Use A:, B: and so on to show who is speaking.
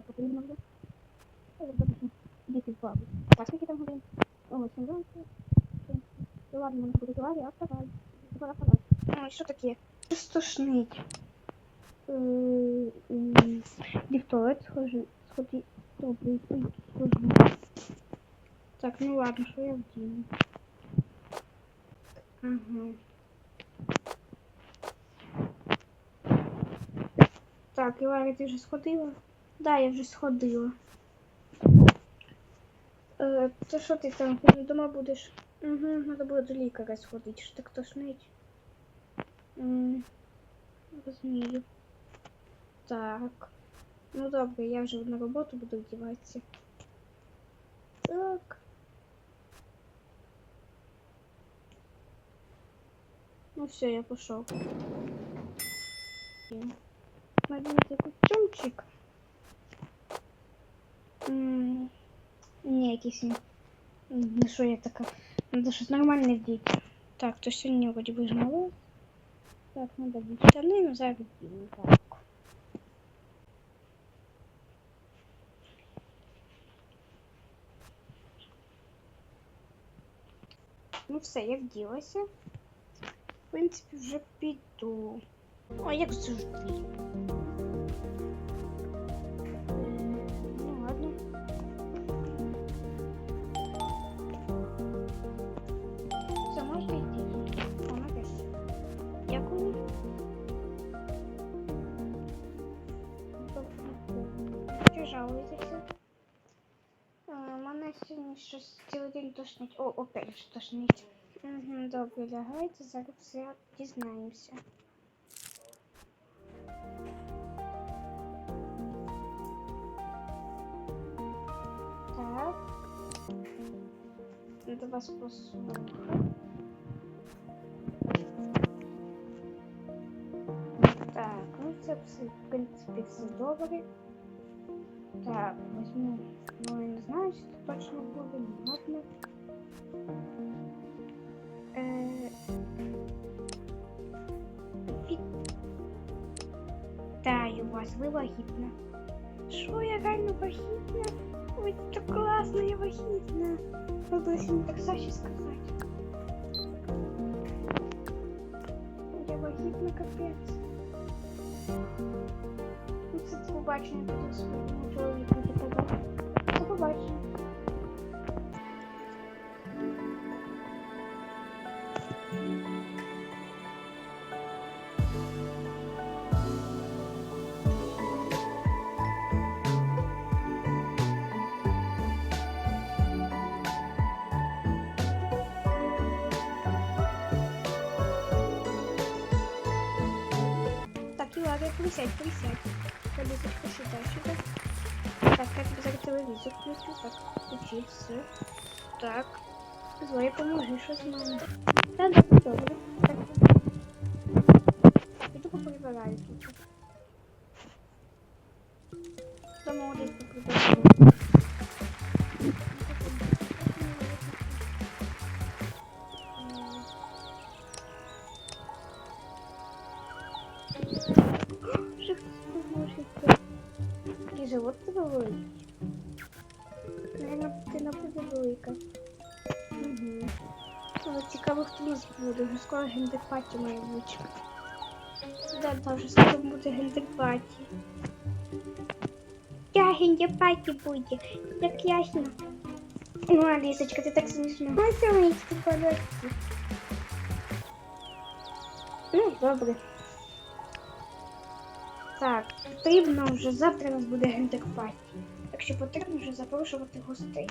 A: спати потрібно вже. Діти плавають. Так, скільки там годин? О, сім ранку. Ну ладно, можна буде говорити, а вставай. Пора вставати. Ой, що таке? Стошнить. Ліфтовець схожу. Сходи. Добре, ой, схожу. Так, ну ладно, що я вдіну? Ага. Так, Іларі, ти вже сходила? Да, я вже сходила. Е, то що ти там коли вдома будеш? Угу, треба буде до лікаря сходити, що так тошнить. М, Розумію. Так. Ну добре, я вже на роботу буду вдіватися. Так. Ну все, я пішов. Наденьте костюмчик. Ні, якийсь він. Ну що я така? Надо щось нормальне вдіти. Так, то сьогодні вроді би жмало. Так, надо вдіти штани, ну зараз. Так. Ну все, я вділася. В принципі, вже піду. О, як завжди. Жалуєтеся? Мене сьогодні щось цілий день тошнить. О, опять ж тошнить. Угу, добре, лягайте, зараз все дізнаємося. Так. Надо вас послухати. Так, ну це все, в принципі, все добре. Так, возьму. Ну, я не знаю, це точно буде, ну ладно. Вітаю вас, ви вагітна. Що, я реально вагітна? Ой, так класно, я вагітна. Надо так Саші сказати. Я вагітна, капець. bate, né? Deixa eu ver tá. Só pro bot. Tá aqui logo é por 7, por 7. полезет посчитальщика. Так, как обязать телевизор включу? Так, включиться. Так. Злой поможи, что с мамой. Да, да, добре. Так. Иду поприбираю тут. Дома вот здесь поприбираю. Shift. І живот тебе болить? Наверно, дитина буде велика. Угу. Але цікаво, хто нас буде. Скоро гендерпаті має бути. Да, вже скоро буде гендерпаті. Я гендерпаті буде. Так ясно. Ну, Алісочка, ти так смішно. Ой, сонечки, полетки. Ну, добре. Так, потрібно вже завтра у нас буде гендерпаті. Якщо потрібно вже запрошувати гостей.